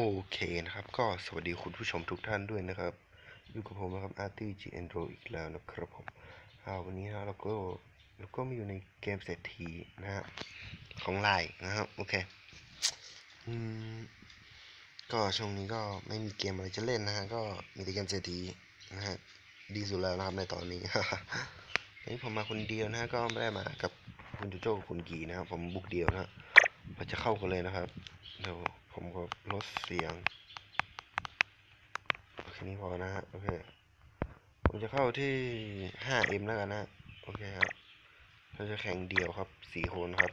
โอเคนะครับ ก็สวัสดีคุณผู้ชมทุกท่านด้วยนะครับ อยู่กับผมนะครับอาร์ตี้จีแอนโดอีกแล้วนะครับผมวันนี้นะเราก็เราก็มาอยู่ในเกมเศรษฐีนะฮะของไลน์นะครับโอเคอืมก็ช่วงนี้ก็ไม่มีเกมอะไรจะเล่นนะฮะก็มีแต่เกมเศรษฐีนะฮะดีสุดแล้วนะครับในตอนนี้นนี้ผมมาคนเดียวนะฮะก็ไม่ได้มากับคุณโจโจ้กับคุณกีนะครับผมบุกเดียวนะ เราจะเข้ากันเลยนะครับเดี๋ยวผมก็ลดเสียงโอเคนี้พอนะฮะโอเคผมจะเข้าที่ 5M แล้วกันนะโอเคครับเราจะแข่งเดี่ยวครับสี่คนครับ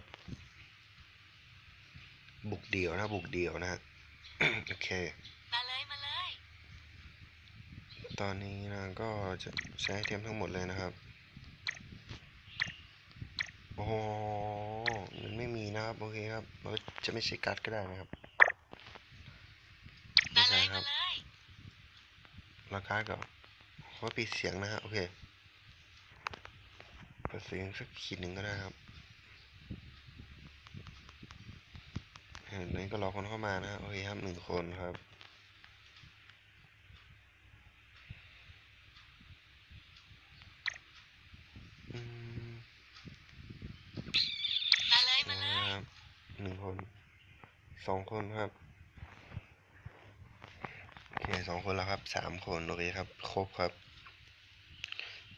บุกเดี่ยวนะบุกเดี่ยวนะฮะโอเคมาเลยมาเลยตอนนี้นะก็จะใช้ไอเทมทั้งหมดเลยนะครับ โอ้โหเงิ นไม่มีนะครับโอเคครับเราจะไม่ใช้การ์ดก็ได้นะครับไม่มาเลใช่ยครัมาบเลยราคาก็ขอปิดเสียงนะฮะโอเคเปิดเสียงสักขีดหนึ่งก็ได้ครับเห็นนี้ก็รอคนเข้ามานะฮะโอเคครับหนึ่งคนครับ สองคนครับโอเคสองคนแล้วครับสามคนโอเคครับครบครับ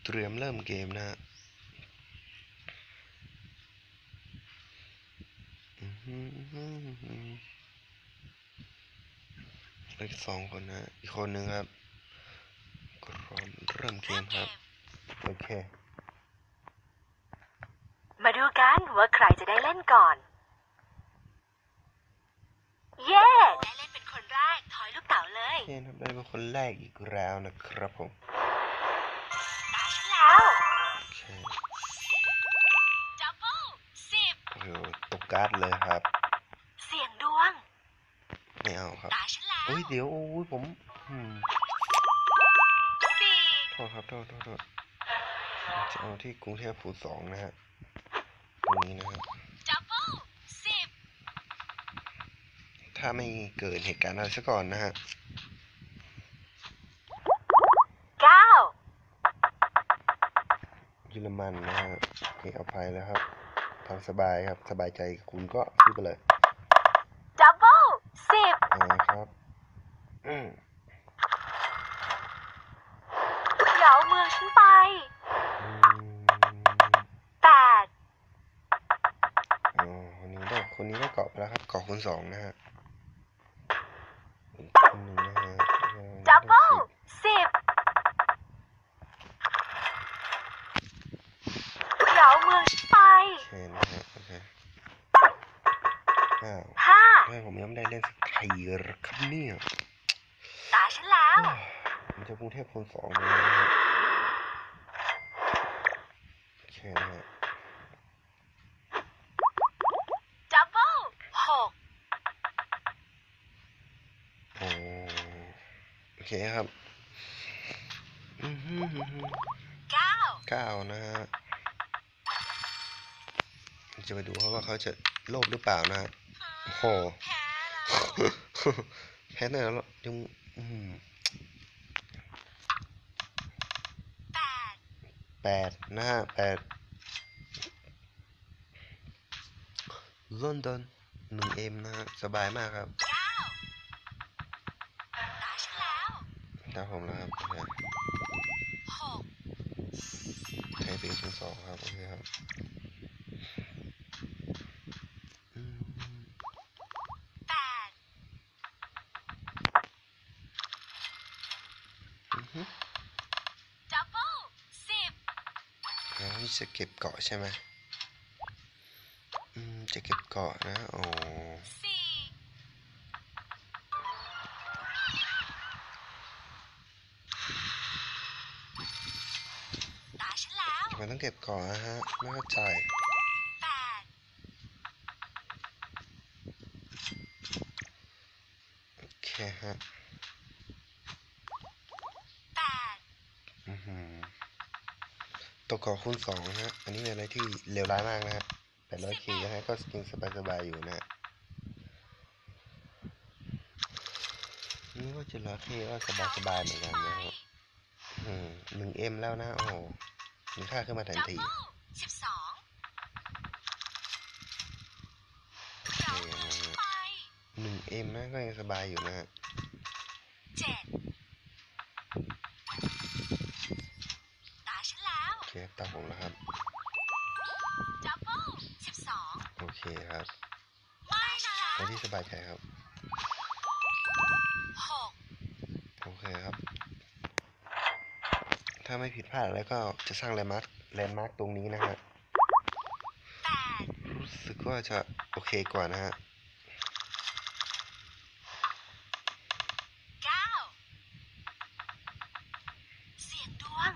เตรียมเริ่มเกมนะฮะอื้อหือเลืออกสองคนนะอีกคนหนึ่งครับพร้อมเริ่มเกมครับ โอเค มาดูกันว่าใครจะได้เล่นก่อน เย้ได้เล่นเป็นคนแรก ถอยลูกเต๋าเลยโอเคครับได้เป็นคนแรกอีกแล้วนะครับผมตาฉันแล้วโอเคดับเบิลสิบโอ้โหตกการ์ดเลยครับ เสียงดวงไม่เอาครับตาฉันแล้วเฮ้ยเดี๋ยวโอ้ยผมอืมสี่โทษครับโทษโทษโทษจะเอาที่กรุงเทพภูสองนะฮะตรงนี้นะฮะดับเบิลสิบ ถ้าไม่เกิดเหตุการณ์อะไรซะก่อนนะฮะเก้าเยอรมันนะฮะโอเคเอาภัยแล้วครับทำสบายครับสบายใจคุณก็ซื้อไปเลยดับเบิลสิบนะครับอืมเดี๋ยวเมืองฉันไปอืมแปดอ๋อคนนี้ได้คนนี้ได้เกาะไปแล้วครับเกาะคนสองนะฮะ อีกคนหนึ่งนะฮะ ดับเบิลสิบเดี๋ยวเมืองฉันไป โอเคนะฮะ โอเคอ้าว ห้าทำไมผมยังไม่ได้เล่นสักทีเหรอครับเนี่ยตาฉันแล้วมันจะกรุงเทพคนสองเลยนะฮะโอเคนะฮะดับเบิลหกโอ้โอเคครับอือหือหือหือเก้าเก้านะฮะจะไปดูเขาว่าเขาจะโลภหรือเปล่านะฮะโอ้โห แพ้แล้แพ้เนี่ยแล้วยังแปดแปดนะฮะแปดลอนดอนหนึ่งเอ็มนะฮะสบายมากครับถ้าตาฉันแล้วตามผมแล้วครับโอเคหกไทยปีศูนสองครับ โอเคครับอืม แปด อือฮึ ดับเบิลสิบ แล้วนี่จะเก็บเกาะใช่ไหมอืมจะเก็บเกาะนะ โอ้สี่ตาฉันแล้วทำไมต้องเก็บเกาะนะฮะ ไม่เข้าใจแปดโอเคฮะ แปด อือหือ ตกเกาะคูณสองนะฮะ อันนี้เป็นอะไรที่เลวร้ายมากนะฮะแปดร้อยคีนะฮะ ก็สกินสบายๆอยู่นะฮะนี้ก็จะเหลือเคก็สบายสบายๆเหมือนกันนะครับอืมหนึ่งเอ็มแล้วนะ โอ้โหมีค่าขึ้นมาทันดับทีเบิลสิบสองโอเคเรานะเดินฮะไปหนึ่งเอ็มนะก็ยังสบายอยู่นะฮะเจ็ดตาฉันแล้ว โอเค ตามผมแล้วครับ ดับเบิลสิบสองโอเคครับไม่นะเอาที่สบายใจครับ หกโอเคครับ ถ้าไม่ผิดพลาดอะไรก็จะสร้างแลนด์มาร์คแลนด์มาร์คตรงนี้นะฮะแปดรู้สึกว่าจะโอเคกว่านะฮะ เก้าเสียงดวง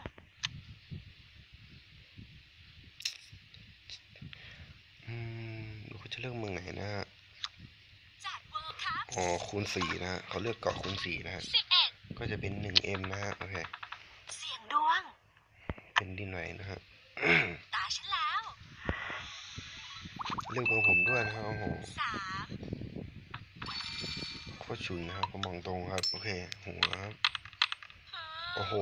อืมเราจะเลือกเมืองไหนนะฮะ จัดเวิร์คัพ อ๋อ คูณสี่นะฮะเขาเลือกเกาะคูณสี่นะฮะสิบเอ็ดก็จะเป็นหนึ่งเอ็มนะฮะ โอเค เสียงดวง เป็นดินไหนนะฮะ ตาฉันแล้ว เลือกเบอร์ผมด้วยนะฮะโอ้โหสามโคตรฉุนนะครับผมมองตรงครับ โอเค หัวครับ โอ้โห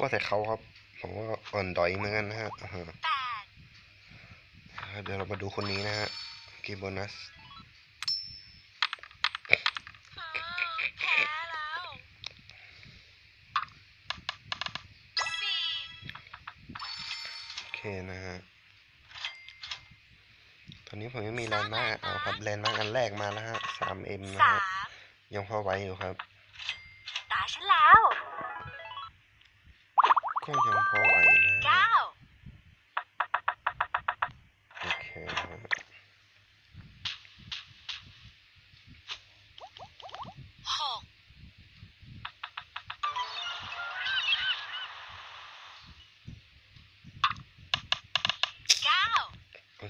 ว่าแต่เขาครับ ผมว่าอ่อนดอยเหมือนกันนะฮะอ่าฮะแปดครับเดี๋ยวเรามาดูคนนี้นะฮะเกมโบนัส แพ้แล้วสี่ โอเค นะฮะ ตอนนี้ผมยังมีแลนด์มาร์กเอาครับแลนด์มาร์กอันแรกมาแล้วฮะสามเอ็มนะสาฮะมยังพอไหวอยู่ครับ ตาฉันแล้ว ก็ยังพอไหวนะฮะเก้า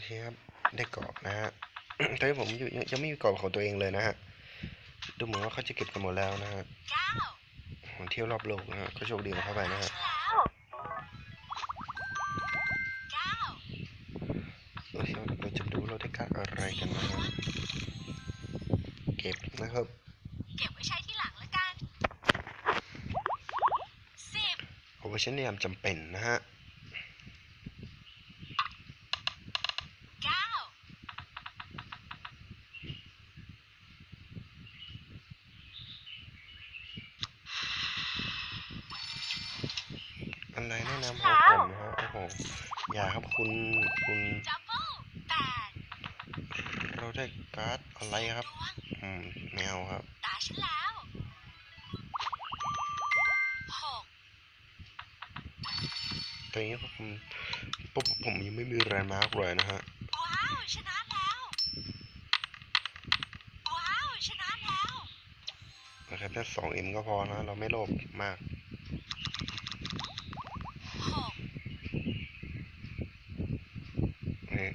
เคครับ ได้เกาะนะฮะตอนนี้ผมอยู่ยังยังไม่มีเกาะของตัวเองเลยนะฮะ ดูเหมือนว่าเขาจะเก็บกันหมดแล้วนะฮะเก้าผมเที่ยวรอบโลกนะฮะก็โชคดีของเขาไปนะฮะแล้วเก้าโอเคเราจะดูเราได้การดอะไรกันนะฮะเก็บนะครับเก็บไว้ใช้ที่หลังแล้วกันสิบเอาไว้ใช้ในยามจำเป็นนะฮะ เก้า อะไรแนะนำเอาก่อนนะฮะโอ้โหอย่าครับคุณคุณดับเบิลแปดเราได้การ์ดอะไรครับดวงอืมแมวครับตาฉันแล้วหกตอนนี้ผมผมผมยังไม่มีแรนด์มาร์กเลยนะฮะว้าวชนะแล้วว้าวชนะแล้วนะครับแค่สองเอ็มก็พอนะ เราไม่โลภมากหกเออ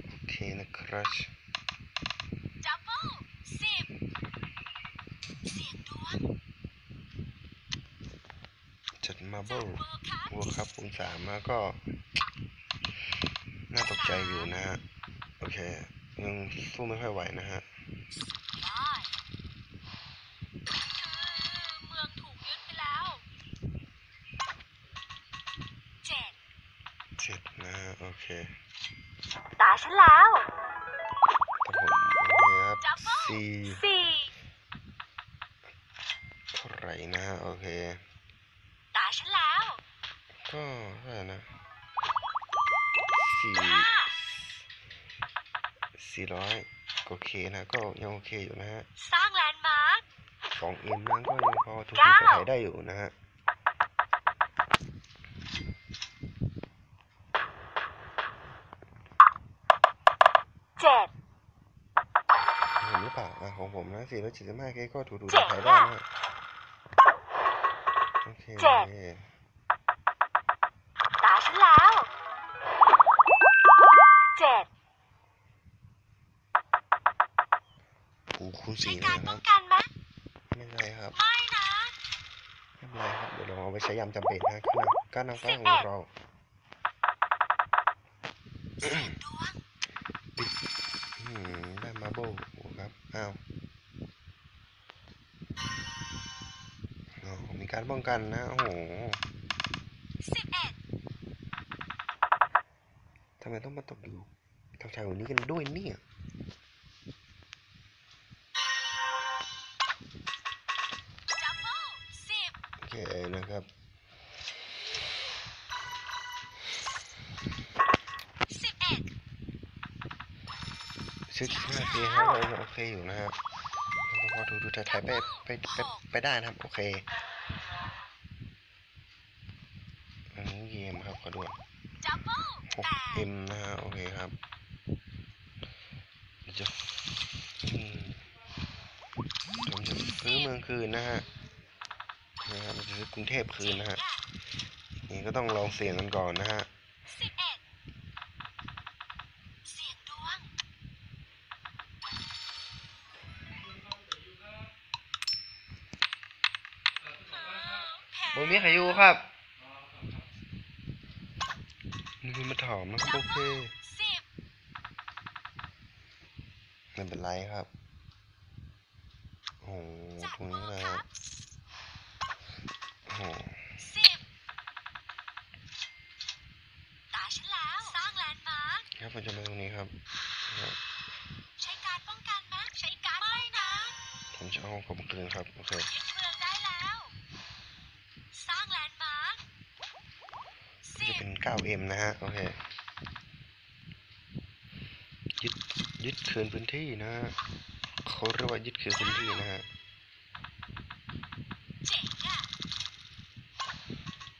โอเคนะครับดับเบิลสิบเสียงดวงจัดมาจัเบิดลเวิร์คัพวัวครับคูณสามมาก็ น่าตกใจอยู่นะฮะ โอเค ยังสู้ไม่ค่อยไหวนะฮะ ได้เมืองถูกยึดไปแล้วเจ็ด เจ็ดนะฮะ โอเคตาฉันแล้ว แต่ผมโอเคครับสี่สี่เท่าไหร่นะฮะโอเค ตาฉันแล้ว ก็เท่าไหร่นะสี่ห้าสี่ร้อยโอเคนะก็ยังโอเคอยู่นะฮะ สร้างแลนด์มาร์คสองเอ็มนั้นก็ยังพอถูกเก้าถูกขายได้อยู่นะฮะ เจ็ด เห็นหรือเปล่าอะของผมนะ สี่ร้อยเจ็ดสิบห้าเคก็ถูกถูกเจ๋งขายได้อะนะโอเคเจ็ดตาฉันแล้วเจ็ดโอ้คูณใช้สี่กานะรคป้รัอบงกันไหมไม่เป็นไรครับไม่นะไม่เป็นไรครับ เดี๋ยวเราเอาไปใช้ยามจำเป็นนะการนำการนำฟ้าของเรา เสียงด การป้องกันนะ โอ้โหสิบเอ็ดทำไมต้องมาตกอยู่ทางชายวันนี้กันด้วยเนี่ยโอเคนะครับสิบเอ็ดชื่อที่ห้าเคครับเราโอเคอยู่นะฮะพอดูดูถ่ายไปไปไปได้นะครับ โอเค เกมครับขอดูดับเบิลหกแปดเอ็มนะฮะโอเคครับเดี๋ยวจะอืมผมจะซื้อเมืองคืนนะฮะนะครับจะซื้อกรุงเทพคืนนะฮะนี่ก็ต้องลองเสี่ยงกันก่อนนะฮะ สิบเอ็ดเสียงดวง โอ้มีใครอยู่ครับนี่คุณมาถามนะครับโอเคสิบไม่เป็นไรครับ โอ้โหจัดตรงโมนี้เลยครับโอ้โหสิบตาฉันแล้วสร้างแลนด์มาร์คครับผมจะมาตรงนี้ครับครับ ใช้การป้องกันไหมใช้การไม่นะ ผมจะเอาผมคืนครับ โอเค ยึดเมืองได้แล้ว สร้างแลนด์มาร์ค ก็ สิ จะ บ เป็น 9M นะฮะ โอเค ยึดยึดคืนพื้นที่นะฮะเขาเรียกว่ายึดคืนพื้นที่นะฮะ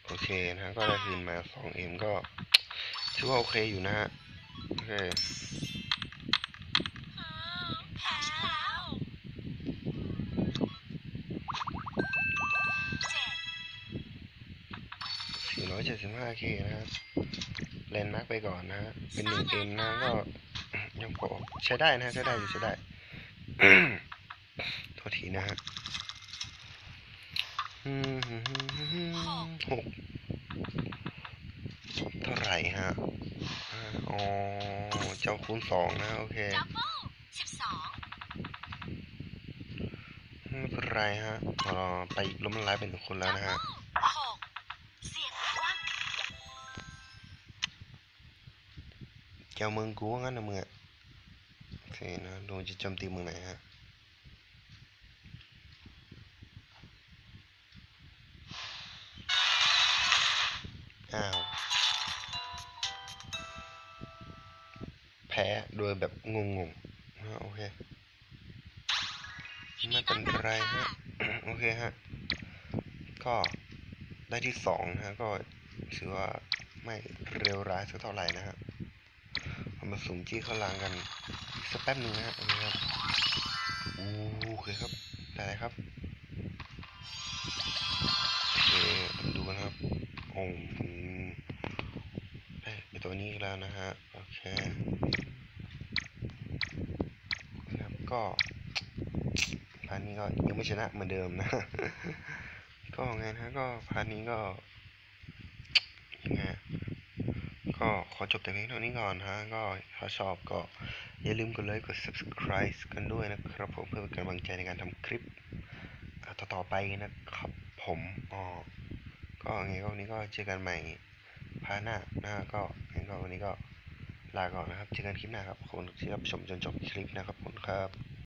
โอเคนะฮะ ก็ได้คืนมา 2M ก็ถือว่าโอเคอยู่นะฮะ โอเค 5K นะครับเลนมากไปก่อนนะฮะเป็น 1M นะก็ยังพอใช้ได้นะใช้ได้อยู่ใช้ได้โทวทีนะฮะหกเท่าไหร่ฮะอ๋อเจ้าคูณสองนะโอเคไม่เป็นไรฮะรอไปล้มละลายเป็นคนแล้วนะฮะ เจ้าเมืองกูงั้นนะมึงอะโอเคนะดูจะโจมตีเมืองไหนฮะอ้าวแพ้โดยแบบงงๆนะโอเคไม่เป็นไรฮะโอเคฮะก็ได้ที่สองนะฮะก็ถือว่าไม่เร็วร้ายสักเท่าไหร่นะฮะ มาสุ่มจี้เข้าลางกันอีกสักแป๊บหนึ่งนะฮะโอเครับโอเคครับได้เลยครับโอเคมาดูกันครับโอ้ได้ไปตัวนี้แล้วนะฮะโอเคครับก็พาร์ทนี้ก็ยังไม่ชนะเหมือนเดิมนะ ก็ไงนะก็พาร์ทนี้ก็ยังไง ก็ขอจบแต่เพียงเท่านี้ก่อนฮะ ก็ถ้าชอบก็อย่าลืมกดไลค์กด subscribe กันด้วยนะครับผมเพื่อเป็นกำลังใจในการทำคลิปต่อๆไปนะครับผมอ๋อก็ไงก็วันนี้ก็เจอกันใหม่พาร์ทหน้านะฮะก็ไงก็วันนี้ก็ลาก่อนนะครับ เจอกันคลิปหน้าครับขอบคุณที่รับชมจนจบคลิปนะครับขอบคุณครับ